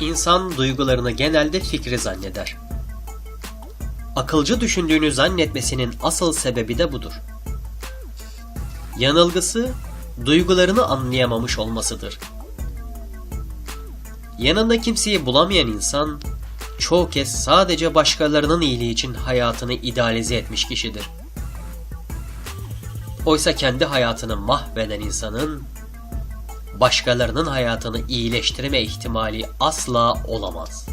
insan duygularını genelde fikri zanneder. Akılcı düşündüğünü zannetmesinin asıl sebebi de budur. Yanılgısı duygularını anlayamamış olmasıdır. Yanında kimseyi bulamayan insan çoğu kez sadece başkalarının iyiliği için hayatını idealize etmiş kişidir. Oysa kendi hayatını mahveden insanın başkalarının hayatını iyileştirme ihtimali asla olamaz.